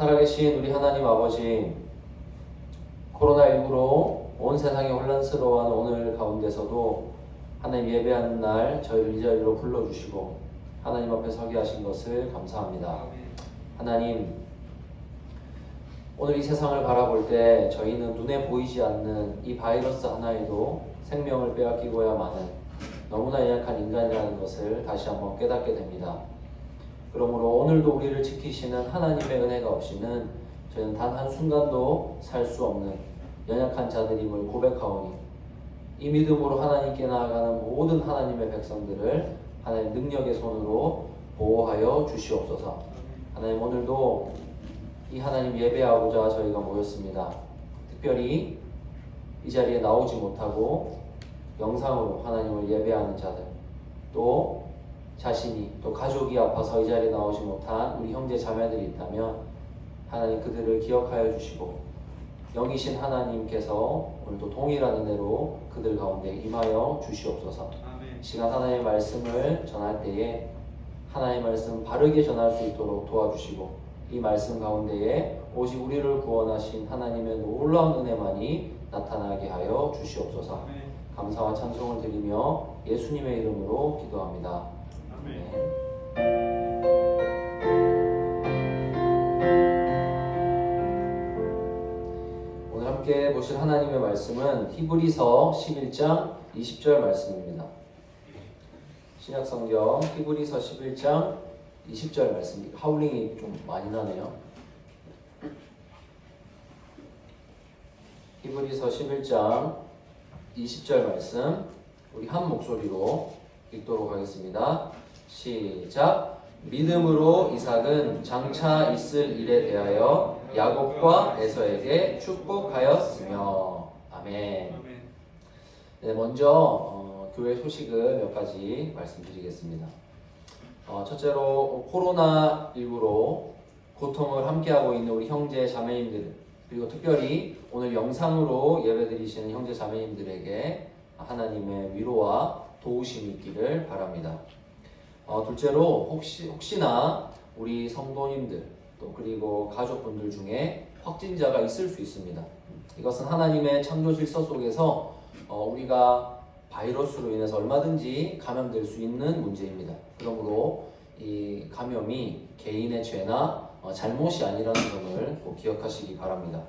살아계신 우리 하나님 아버지, 코로나19로 온 세상이 혼란스러워하는 오늘 가운데서도 하나님 예배하는 날 저희를 이 자리로 불러주시고 하나님 앞에 서게 하신 것을 감사합니다. 하나님, 오늘 이 세상을 바라볼 때 저희는 눈에 보이지 않는 이 바이러스 하나에도 생명을 빼앗기고야만은 너무나 연약한 인간이라는 것을 다시 한번 깨닫게 됩니다. 그러므로 오늘도 우리를 지키시는 하나님의 은혜가 없이는 저희는 단 한 순간도 살 수 없는 연약한 자들임을 고백하오니 이 믿음으로 하나님께 나아가는 모든 하나님의 백성들을 하나님 능력의 손으로 보호하여 주시옵소서. 하나님 오늘도 이 하나님 예배하고자 저희가 모였습니다. 특별히 이 자리에 나오지 못하고 영상으로 하나님을 예배하는 자들 또 자신이 또 가족이 아파서 이 자리에 나오지 못한 우리 형제 자매들이 있다면 하나님 그들을 기억하여 주시고 영이신 하나님께서 오늘도 동일한 은혜로 그들 가운데 임하여 주시옵소서. 아멘. 시간 하나님의 말씀을 전할 때에 하나님의 말씀 바르게 전할 수 있도록 도와주시고 이 말씀 가운데에 오직 우리를 구원하신 하나님의 놀라운 은혜만이 나타나게 하여 주시옵소서. 아멘. 감사와 찬송을 드리며 예수님의 이름으로 기도합니다. 오늘 함께 보실 하나님의 말씀은 히브리서 11장 20절 말씀입니다. 신약 성경 히브리서 11장 20절 말씀. 하울링이 좀 많이 나네요. 히브리서 11장 20절 말씀 우리 한 목소리로 읽도록 하겠습니다. 시작. 믿음으로 이삭은 장차 있을 일에 대하여 야곱과 에서에게 축복하였으며 아멘. 네, 먼저 어, 교회 소식을 몇 가지 말씀드리겠습니다. 어, 첫째로 코로나 19로 고통을 함께하고 있는 우리 형제 자매님들 그리고 특별히 오늘 영상으로 예배드리시는 형제 자매님들에게 하나님의 위로와 도우심이 있기를 바랍니다. 어, 둘째로 혹시 혹시나 우리 성도님들 또 그리고 가족분들 중에 확진자가 있을 수 있습니다. 이것은 하나님의 창조 질서 속에서 어, 우리가 바이러스로 인해서 얼마든지 감염될 수 있는 문제입니다. 그러므로 이 감염이 개인의 죄나 어, 잘못이 아니라는 점을 꼭 기억하시기 바랍니다.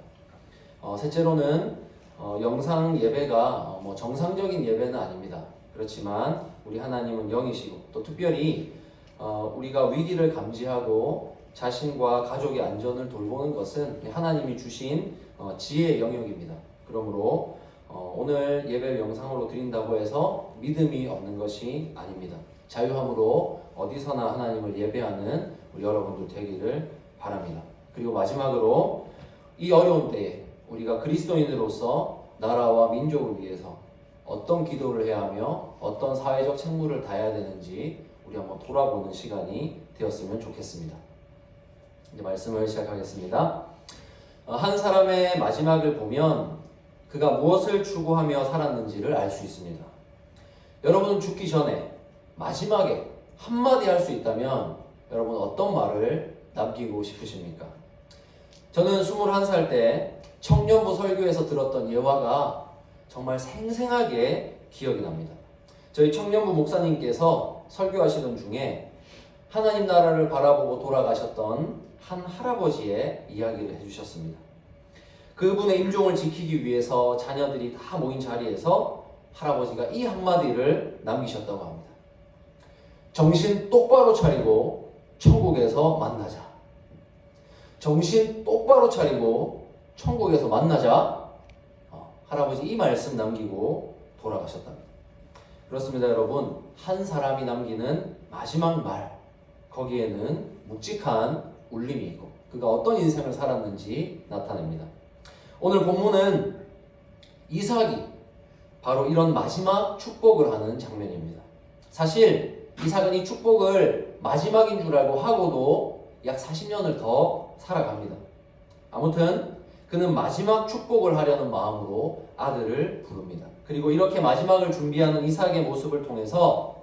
어, 셋째로는 어, 영상 예배가 어, 뭐 정상적인 예배는 아닙니다. 그렇지만 우리 하나님은 영이시고 또 특별히 어, 우리가 위기를 감지하고 자신과 가족의 안전을 돌보는 것은 하나님이 주신 어, 지혜의 영역입니다. 그러므로 어, 오늘 예배를 영상으로 드린다고 해서 믿음이 없는 것이 아닙니다. 자유함으로 어디서나 하나님을 예배하는 우리 여러분들 되기를 바랍니다. 그리고 마지막으로 이 어려운 때에 우리가 그리스도인으로서 나라와 민족을 위해서 어떤 기도를 해야 하며 어떤 사회적 책무를 다해야 되는지 우리 한번 돌아보는 시간이 되었으면 좋겠습니다. 이제 말씀을 시작하겠습니다. 어, 한 사람의 마지막을 보면 그가 무엇을 추구하며 살았는지를 알 수 있습니다. 여러분은 죽기 전에 마지막에 한마디 할 수 있다면 여러분 어떤 말을 남기고 싶으십니까? 저는 21살 때 청년부 설교에서 들었던 예화가 정말 생생하게 기억이 납니다. 저희 청년부 목사님께서 설교하시던 중에 하나님 나라를 바라보고 돌아가셨던 한 할아버지의 이야기를 해주셨습니다. 그분의 임종을 지키기 위해서 자녀들이 다 모인 자리에서 할아버지가 이 한마디를 남기셨다고 합니다. 정신 똑바로 차리고 천국에서 만나자. 정신 똑바로 차리고 천국에서 만나자. 어, 할아버지 이 말씀 남기고 돌아가셨답니다. 그렇습니다, 여러분. 한 사람이 남기는 마지막 말, 거기에는 묵직한 울림이 있고, 그가 어떤 인생을 살았는지 나타냅니다. 오늘 본문은 이삭이 바로 이런 마지막 축복을 하는 장면입니다. 사실 이삭은 이 축복을 마지막인 줄 알고 하고도 약 40년을 더 살아갑니다. 아무튼 그는 마지막 축복을 하려는 마음으로 아들을 부릅니다. 그리고 이렇게 마지막을 준비하는 이삭의 모습을 통해서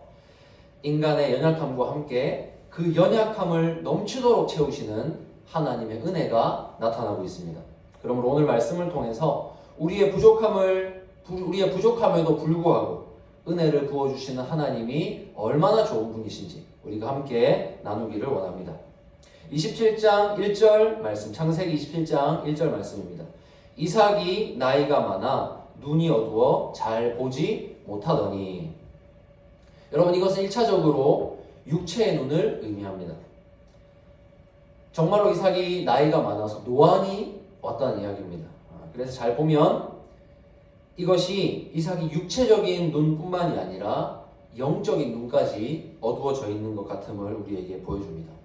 인간의 연약함과 함께 그 연약함을 넘치도록 채우시는 하나님의 은혜가 나타나고 있습니다. 그러므로 오늘 말씀을 통해서 우리의 부족함을 부- 우리의 부족함에도 불구하고 은혜를 부어 주시는 하나님이 얼마나 좋은 분이신지 우리가 함께 나누기를 원합니다. 27장 1절 말씀 창세기 27장 1절 말씀입니다. 이삭이 나이가 많아 눈이 어두워 잘 보지 못하더니 여러분 이것은 1차적으로 육체의 눈을 의미합니다. 정말로 이삭이 나이가 많아서 노안이 왔다는 이야기입니다. 아, 그래서 잘 보면 이것이 이삭이 육체적인 눈뿐만이 아니라 영적인 눈까지 어두워져 있는 것 같음을 우리에게 보여줍니다.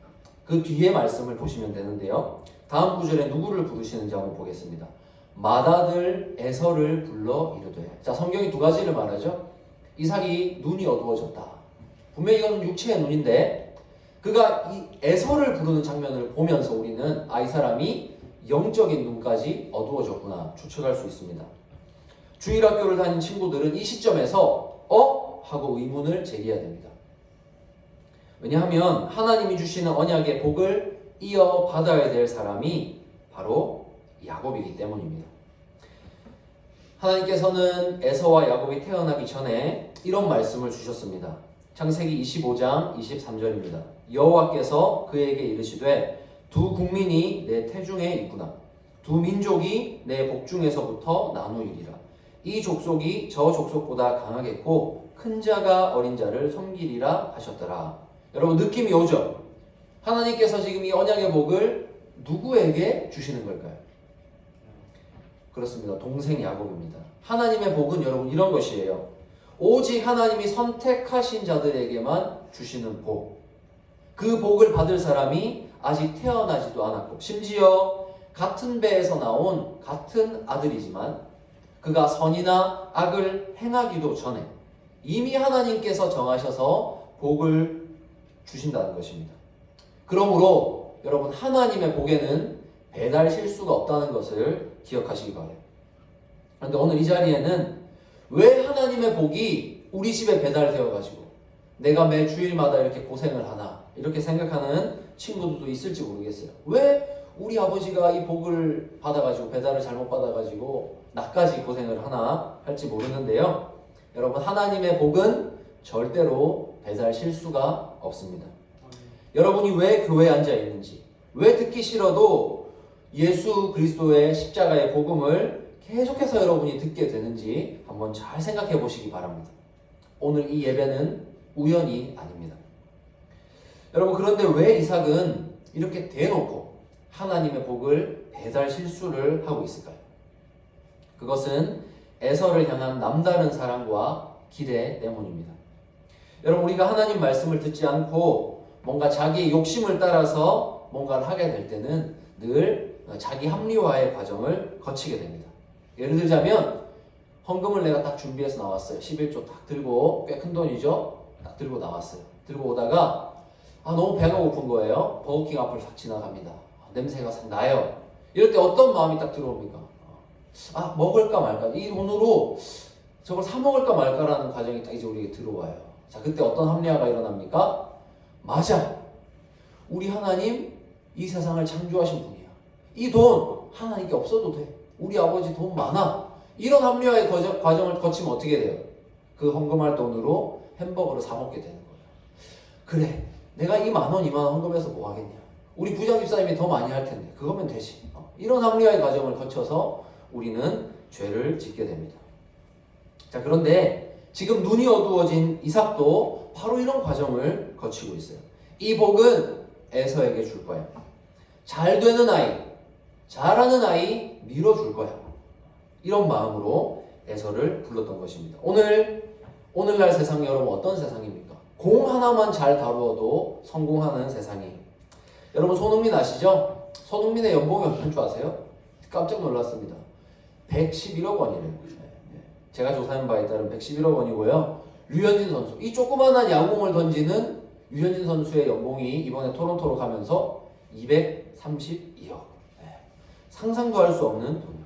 그 뒤에 말씀을 보시면 되는데요. 다음 구절에 누구를 부르시는지 한번 보겠습니다. 마다들 에서를 불러 이르되. 자, 성경이 두 가지를 말하죠. 이삭이 눈이 어두워졌다. 분명히 이건 육체의 눈인데 그가 이 에서를 부르는 장면을 보면서 우리는 아, 이 사람이 영적인 눈까지 어두워졌구나 추측할 수 있습니다. 주일학교를 다닌 친구들은 이 시점에서 어? 하고 의문을 제기해야 됩니다. 왜냐하면 하나님이 주시는 언약의 복을 이어받아야 될 사람이 바로 야곱이기 때문입니다. 하나님께서는 에서와 야곱이 태어나기 전에 이런 말씀을 주셨습니다. 창세기 25장 23절입니다. 여호와께서 그에게 이르시되 두 국민이 내 태중에 있구나. 두 민족이 내 복중에서부터 나누이리라. 이 족속이 저 족속보다 강하겠고 큰 자가 어린 자를 섬기리라 하셨더라. 여러분 느낌이 오죠? 하나님께서 지금 이 언약의 복을 누구에게 주시는 걸까요? 그렇습니다. 동생 야곱입니다. 하나님의 복은 여러분 이런 것이에요. 오직 하나님이 선택하신 자들에게만 주시는 복. 그 복을 받을 사람이 아직 태어나지도 않았고, 심지어 같은 배에서 나온 같은 아들이지만, 그가 선이나 악을 행하기도 전에 이미 하나님께서 정하셔서 복을 주신다는 것입니다. 그러므로 여러분, 하나님의 복에는 배달 실수가 없다는 것을 기억하시기 바래요. 그런데 오늘 이 자리에는 왜 하나님의 복이 우리 집에 배달되어 가지고 내가 매 주일마다 이렇게 고생을 하나 이렇게 생각하는 친구들도 있을지 모르겠어요. 왜 우리 아버지가 이 복을 받아가지고 배달을 잘못 받아가지고 나까지 고생을 하나 할지 모르는데요. 여러분 하나님의 복은 절대로 배달 실수가 없습니다. 여러분이 왜 교회에 앉아 있는지, 왜 듣기 싫어도 예수 그리스도의 십자가의 복음을 계속해서 여러분이 듣게 되는지 한번 잘 생각해 보시기 바랍니다. 오늘 이 예배는 우연이 아닙니다. 여러분, 그런데 왜 이삭은 이렇게 대놓고 하나님의 복을 배달 실수를 하고 있을까요? 그것은 에서를 향한 남다른 사랑과 기대 때문입니다. 여러분, 우리가 하나님 말씀을 듣지 않고 뭔가 자기의 욕심을 따라서 뭔가를 하게 될 때는 늘 자기 합리화의 과정을 거치게 됩니다. 예를 들자면 헌금을 내가 딱 준비해서 나왔어요. 11조 딱 들고 꽤 큰 돈이죠. 딱 들고 나왔어요. 들고 오다가 아 너무 배가 고픈 거예요. 버거킹 앞을 싹 지나갑니다. 아, 냄새가 싹 나요. 이럴 때 어떤 마음이 딱 들어옵니까? 아 먹을까 말까 이 돈으로 저걸 사 먹을까 말까라는 과정이 딱 이제 우리에게 들어와요. 자 그때 어떤 합리화가 일어납니까? 맞아. 우리 하나님 이 세상을 창조하신 분이야. 이 돈 하나님께 없어도 돼. 우리 아버지 돈 많아. 이런 합리화의 과정, 과정을 거치면 어떻게 돼요? 그 헌금할 돈으로 햄버거를 사 먹게 되는 거예요. 그래, 내가 이 만 원, 이만 원 헌금해서 뭐 하겠냐? 우리 부장 집사님이 더 많이 할 텐데 그거면 되지. 어, 이런 합리화의 과정을 거쳐서 우리는 죄를 짓게 됩니다. 자, 그런데 지금 눈이 어두워진 이삭도 바로 이런 과정을 거치고 있어요. 이 복은 에서에게 줄 거야. 잘 되는 아이, 잘하는 아이 밀어줄 거야. 이런 마음으로 에서를 불렀던 것입니다. 오늘 오늘날 세상 여러분 어떤 세상입니까? 공 하나만 잘 다루어도 성공하는 세상이에요. 여러분 손흥민 아시죠? 손흥민의 연봉이 얼마인 줄 아세요? 깜짝 놀랐습니다. 111억 원이래요. 네. 제가 조사한 바에 따른 111억 원이고요. 류현진 선수 이 조그만한 야구공을 던지는 류현진 선수의 연봉이 이번에 토론토로 가면서 232억. 상상도 할 수 없는 돈이요.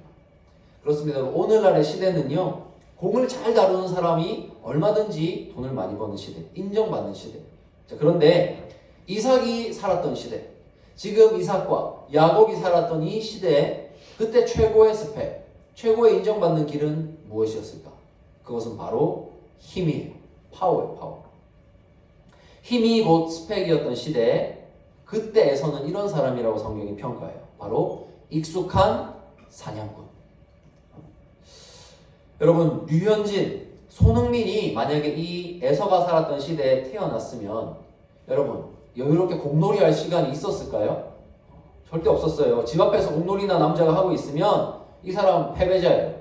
그렇습니다. 오늘날의 시대는요, 공을 잘 다루는 사람이 얼마든지 돈을 많이 버는 시대, 인정받는 시대. 자, 그런데 이삭이 살았던 시대, 지금 이삭과 야곱이 살았던 이 시대에 그때 최고의 스펙, 최고의 인정받는 길은 무엇이었을까? 그것은 바로 힘이에요. 파워예요, 파워. 힘이 곧 스펙이었던 시대에 그때에서는 이런 사람이라고 성경이 평가해요. 바로 익숙한 사냥꾼. 여러분, 류현진, 손흥민이 만약에 이 에서가 살았던 시대에 태어났으면 여러분, 여유롭게 공놀이 할 시간이 있었을까요? 절대 없었어요. 집 앞에서 공놀이나 남자가 하고 있으면 이 사람 패배자예요.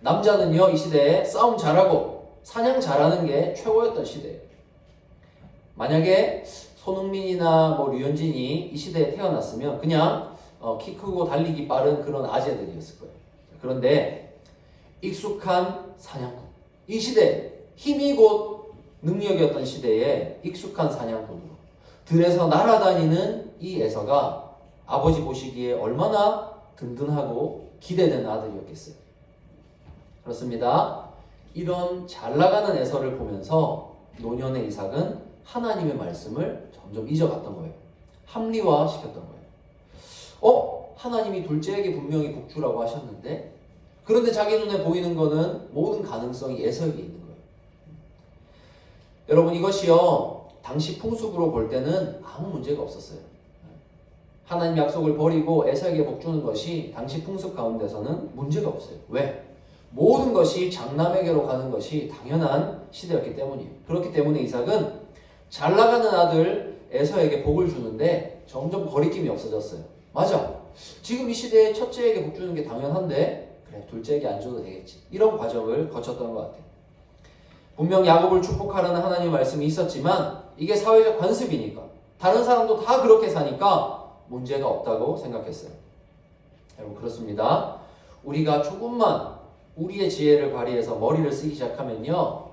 남자는요, 이 시대에 싸움 잘하고 사냥 잘하는 게 최고였던 시대예요. 만약에 손흥민이나 뭐 류현진이 이 시대에 태어났으면 그냥 어, 키 크고 달리기 빠른 그런 아재들이었을 거예요. 그런데 익숙한 사냥꾼. 이 시대 힘이 곧 능력이었던 시대에 익숙한 사냥꾼으로 들에서 날아다니는 이 에서가 아버지 보시기에 얼마나 든든하고 기대되는 아들이었겠어요. 그렇습니다. 이런 잘 나가는 에서를 보면서 노년의 이삭은 하나님의 말씀을 점점 잊어갔던 거예요. 합리화 시켰던 거예요. 어? 하나님이 둘째에게 분명히 복주라고 하셨는데 그런데 자기 눈에 보이는 거는 모든 가능성이 에서에게 있는 거예요. 여러분 이것이요 당시 풍습으로 볼 때는 아무 문제가 없었어요. 하나님 약속을 버리고 에서에게 복주는 것이 당시 풍습 가운데서는 문제가 없어요. 왜? 모든 것이 장남에게로 가는 것이 당연한 시대였기 때문이에요. 그렇기 때문에 이삭은 잘 나가는 아들 에서에게 복을 주는데 점점 거리낌이 없어졌어요. 맞아. 지금 이 시대에 첫째에게 복 주는 게 당연한데 그래 둘째에게 안 줘도 되겠지. 이런 과정을 거쳤던 것 같아요. 분명 야곱을 축복하라는 하나님 말씀이 있었지만 이게 사회적 관습이니까 다른 사람도 다 그렇게 사니까 문제가 없다고 생각했어요. 여러분 그렇습니다. 우리가 조금만 우리의 지혜를 발휘해서 머리를 쓰기 시작하면요.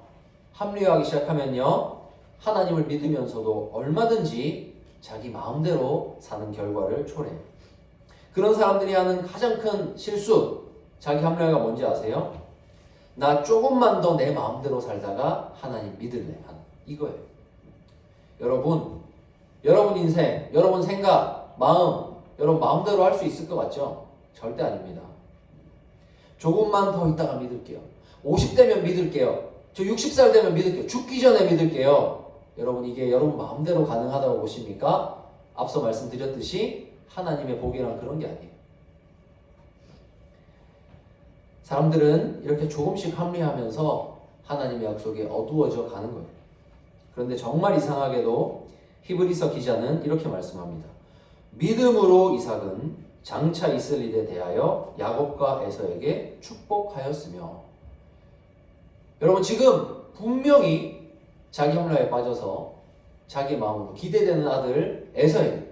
합리화하기 시작하면요. 하나님을 믿으면서도 얼마든지 자기 마음대로 사는 결과를 초래해요. 그런 사람들이 하는 가장 큰 실수, 자기 합리화가 뭔지 아세요? 나 조금만 더 내 마음대로 살다가 하나님 믿을래 하는 이거예요. 여러분, 여러분 인생, 여러분 생각, 마음, 여러분 마음대로 할 수 있을 것 같죠? 절대 아닙니다. 조금만 더 있다가 믿을게요. 50대면 믿을게요. 저 60살 되면 믿을게요. 죽기 전에 믿을게요. 여러분 이게 여러분 마음대로 가능하다고 보십니까? 앞서 말씀드렸듯이 하나님의 복이란 그런 게 아니에요. 사람들은 이렇게 조금씩 합리하면서 하나님의 약속에 어두워져 가는 거예요. 그런데 정말 이상하게도 히브리서 기자는 이렇게 말씀합니다. 믿음으로 이삭은 장차 있을 일에 대하여 야곱과 에서에게 축복하였으며 여러분 지금 분명히 자기 합리화에 빠져서 자기 마음으로 기대되는 아들 에서에게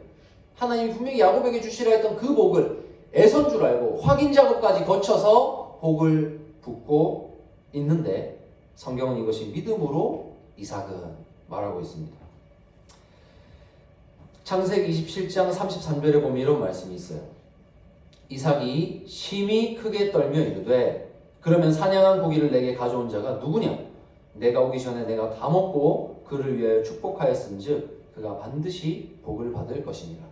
하나님이 분명히 야곱에게 주시라 했던 그 복을 에선 줄 알고 확인 작업까지 거쳐서 복을 붓고 있는데 성경은 이것이 믿음으로 이삭은 말하고 있습니다. 창세기 27장 33절에 보면 이런 말씀이 있어요. 이삭이 심히 크게 떨며 이르되 그러면 사냥한 고기를 내게 가져온 자가 누구냐? 내가 오기 전에 내가 다 먹고 그를 위하여 축복하였은즉 그가 반드시 복을 받을 것이니라.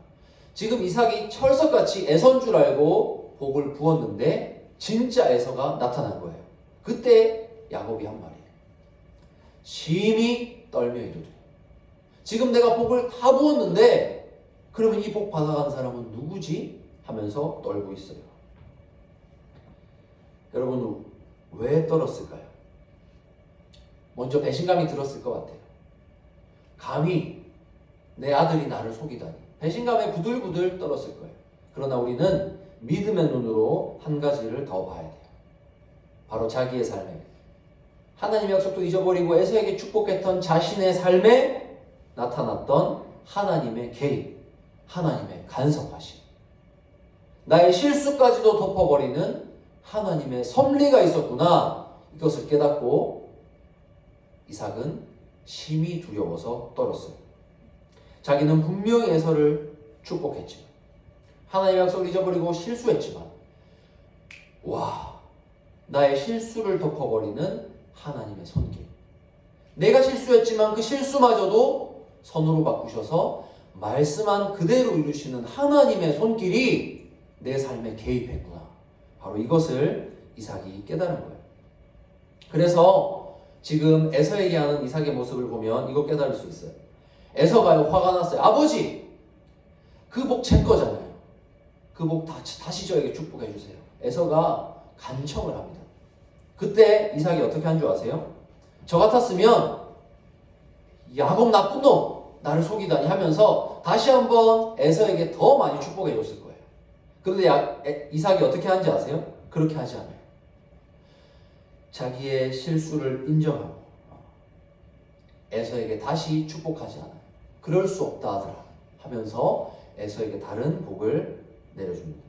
지금 이삭이 철석같이 애선 줄 알고 복을 부었는데 진짜 에서가 나타난 거예요. 그때 야곱이 한 말이에요. 심히 떨며 이르되 지금 내가 복을 다 부었는데 그러면 이 복 받아간 사람은 누구지? 하면서 떨고 있어요. 여러분 왜 떨었을까요? 먼저 배신감이 들었을 것 같아요. 감히 내 아들이 나를 속이다니 배신감에 부들부들 떨었을 거예요. 그러나 우리는 믿음의 눈으로 한 가지를 더 봐야 돼요. 바로 자기의 삶에 하나님의 약속도 잊어버리고 에서에게 축복했던 자신의 삶에 나타났던 하나님의 개입, 하나님의 간섭하심, 나의 실수까지도 덮어버리는 하나님의 섭리가 있었구나. 이것을 깨닫고 이삭은 심히 두려워서 떨었어요. 자기는 분명히 에서를 축복했지만 하나님의 약속을 잊어버리고 실수했지만 와 나의 실수를 덮어버리는 하나님의 손길. 내가 실수했지만 그 실수마저도 선으로 바꾸셔서 말씀한 그대로 이루시는 하나님의 손길이 내 삶에 개입했구나. 바로 이것을 이삭이 깨달은 거예요. 그래서 지금 에서에게 하는 이삭의 모습을 보면 이거 깨달을 수 있어요. 에서가 화가 났어요. 아버지, 그 복 제 거잖아요. 그 복 다시 저에게 축복해 주세요. 에서가 간청을 합니다. 그때 이삭이 어떻게 한 줄 아세요? 저 같았으면 야곱 나쁜 놈 나를 속이다니 하면서 다시 한번 에서에게 더 많이 축복해 줬을 거예요. 그런데 야, 에, 이삭이 어떻게 하는지 아세요? 그렇게 하지 않아요. 자기의 실수를 인정하고 에서에게 다시 축복하지 않아요. 그럴 수 없다 하더라 하면서 에서에게 다른 복을 내려줍니다.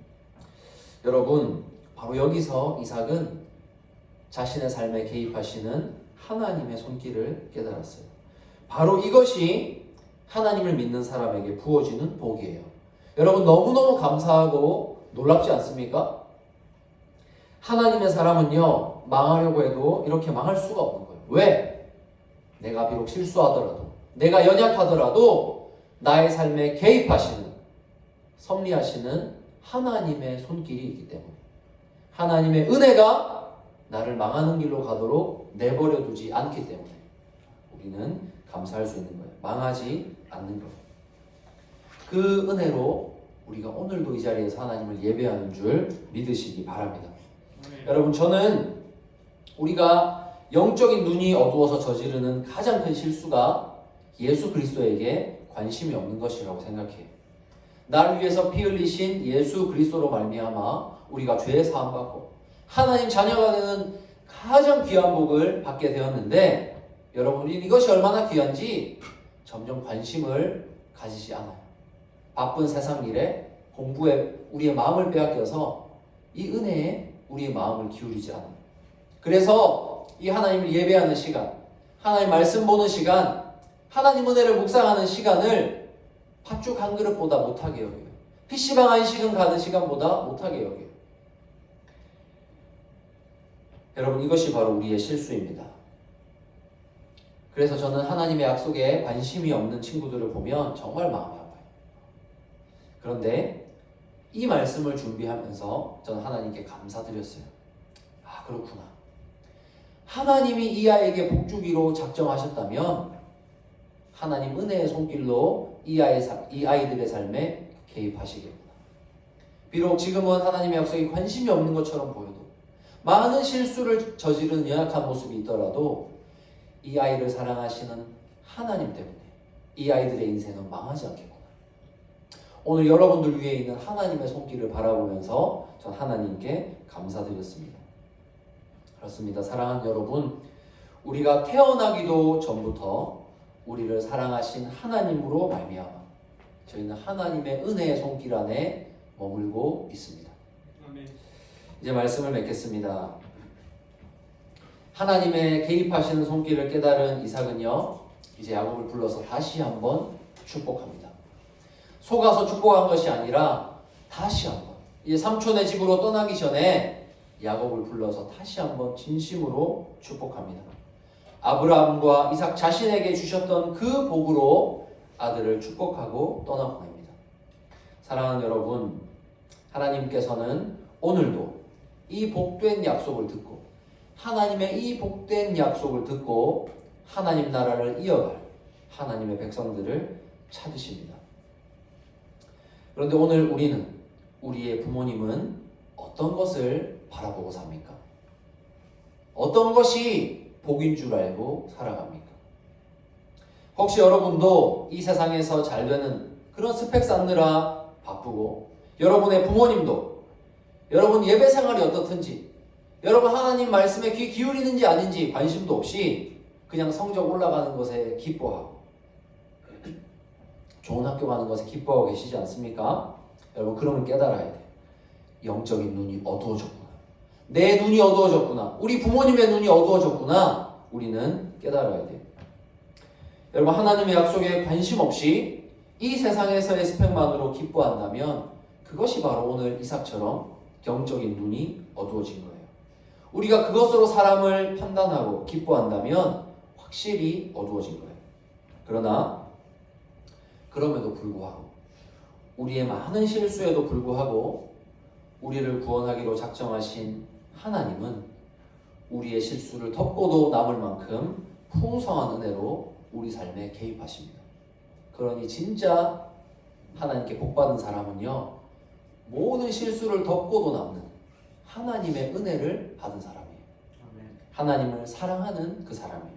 여러분 바로 여기서 이삭은 자신의 삶에 개입하시는 하나님의 손길을 깨달았어요. 바로 이것이 하나님을 믿는 사람에게 부어지는 복이에요. 여러분 너무너무 감사하고 놀랍지 않습니까? 하나님의 사람은요, 망하려고 해도 이렇게 망할 수가 없는 거예요. 왜? 내가 비록 실수하더라도, 내가 연약하더라도 나의 삶에 개입하시는, 섭리하시는 하나님의 손길이 있기 때문에. 하나님의 은혜가 나를 망하는 길로 가도록 내버려 두지 않기 때문에 우리는 감사할 수 있는 거예요. 망하지 않는 거예요. 그 은혜로 우리가 오늘도 이 자리에서 하나님을 예배하는 줄 믿으시기 바랍니다. 아멘. 여러분 저는 우리가 영적인 눈이 어두워서 저지르는 가장 큰 실수가 예수 그리스도에게 관심이 없는 것이라고 생각해요. 나를 위해서 피 흘리신 예수 그리스도로 말미암아 우리가 죄 사함 받고 하나님 자녀가 되는 가장 귀한 복을 받게 되었는데 여러분 이것이 얼마나 귀한지 점점 관심을 가지지 않아요. 바쁜 세상 일에 공부에 우리의 마음을 빼앗겨서 이 은혜에 우리의 마음을 기울이지 않아요. 그래서 이 하나님을 예배하는 시간, 하나님 말씀 보는 시간, 하나님 은혜를 묵상하는 시간을 팥죽 한 그릇보다 못하게 여겨요. PC방 한 시간 가는 시간보다 못하게 여겨요. 여러분 이것이 바로 우리의 실수입니다. 그래서 저는 하나님의 약속에 관심이 없는 친구들을 보면 정말 마음이 아파요. 그런데 이 말씀을 준비하면서 저는 하나님께 감사드렸어요. 아, 그렇구나. 하나님이 이 아이에게 복주기로 작정하셨다면 하나님 은혜의 손길로 이, 아이, 이 아이들의 삶에 개입하시겠구나. 비록 지금은 하나님의 약속에 관심이 없는 것처럼 보여도 많은 실수를 저지른 연약한 모습이 있더라도 이 아이를 사랑하시는 하나님 때문에 이 아이들의 인생은 망하지 않겠구나. 오늘 여러분들 위에 있는 하나님의 손길을 바라보면서 전 하나님께 감사드렸습니다. 그렇습니다. 사랑하는 여러분, 우리가 태어나기도 전부터 우리를 사랑하신 하나님으로 말미암아 저희는 하나님의 은혜의 손길 안에 머물고 있습니다. 아멘. 이제 말씀을 맺겠습니다. 하나님의 개입하시는 손길을 깨달은 이삭은요, 이제 야곱을 불러서 다시 한번 축복합니다. 속아서 축복한 것이 아니라 다시 한번 이제 삼촌의 집으로 떠나기 전에 야곱을 불러서 다시 한번 진심으로 축복합니다. 아브라함과 이삭 자신에게 주셨던 그 복으로 아들을 축복하고 떠나보냅니다. 사랑하는 여러분, 하나님께서는 오늘도 이 복된 약속을 듣고 하나님의 이 복된 약속을 듣고 하나님 나라를 이어갈 하나님의 백성들을 찾으십니다. 그런데 오늘 우리는 우리의 부모님은 어떤 것을 바라보고 삽니까? 어떤 것이 복인 줄 알고 살아갑니까? 혹시 여러분도 이 세상에서 잘 되는 그런 스펙 쌓느라 바쁘고 여러분의 부모님도 여러분 예배 생활이 어떻든지 여러분 하나님 말씀에 귀 기울이는지 아닌지 관심도 없이 그냥 성적 올라가는 것에 기뻐하고 좋은 학교 가는 것에 기뻐하고 계시지 않습니까? 여러분 그러면 깨달아야 돼요. 영적인 눈이 어두워졌구나. 내 눈이 어두워졌구나. 우리 부모님의 눈이 어두워졌구나. 우리는 깨달아야 돼요. 여러분 하나님의 약속에 관심 없이 이 세상에서의 스펙만으로 기뻐한다면 그것이 바로 오늘 이삭처럼 영적인 눈이 어두워진 거예요. 우리가 그것으로 사람을 판단하고 기뻐한다면 확실히 어두워진 거예요. 그러나 그럼에도 불구하고 우리의 많은 실수에도 불구하고 우리를 구원하기로 작정하신 하나님은 우리의 실수를 덮고도 남을 만큼 풍성한 은혜로 우리 삶에 개입하십니다. 그러니 진짜 하나님께 복받은 사람은요, 모든 실수를 덮고도 남는 하나님의 은혜를 받은 사람이에요. 하나님을 사랑하는 그 사람이에요.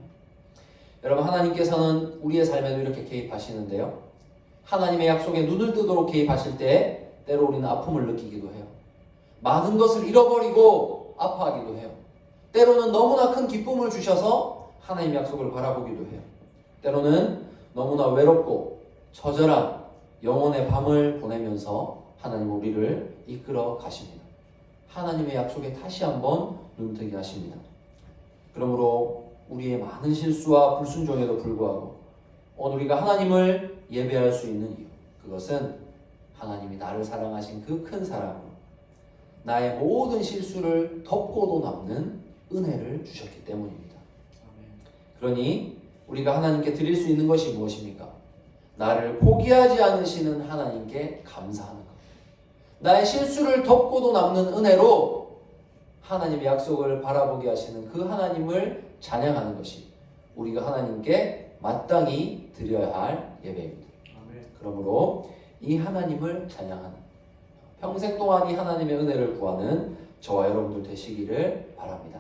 여러분, 하나님께서는 우리의 삶에도 이렇게 개입하시는데요. 하나님의 약속에 눈을 뜨도록 개입하실 때 때로 우리는 아픔을 느끼기도 해요. 많은 것을 잃어버리고 아파하기도 해요. 때로는 너무나 큰 기쁨을 주셔서 하나님의 약속을 바라보기도 해요. 때로는 너무나 외롭고 처절한 영혼의 밤을 보내면서 하나님 우리를 이끌어 가십니다. 하나님의 약속에 다시 한번 눈뜨게 하십니다. 그러므로 우리의 많은 실수와 불순종에도 불구하고 오늘 우리가 하나님을 예배할 수 있는 이유 그것은 하나님이 나를 사랑하신 그 큰 사랑으로 나의 모든 실수를 덮고도 남는 은혜를 주셨기 때문입니다. 그러니 우리가 하나님께 드릴 수 있는 것이 무엇입니까? 나를 포기하지 않으시는 하나님께 것. 나의 실수를 덮고도 남는 은혜로 하나님의 약속을 바라보게 하시는 그 하나님을 찬양하는 것이 우리가 하나님께 마땅히 드려야 할 예배입니다. 아멘. 그러므로 이 하나님을 찬양하는 평생 동안 이 하나님의 은혜를 구하는 저와 여러분들 되시기를 바랍니다.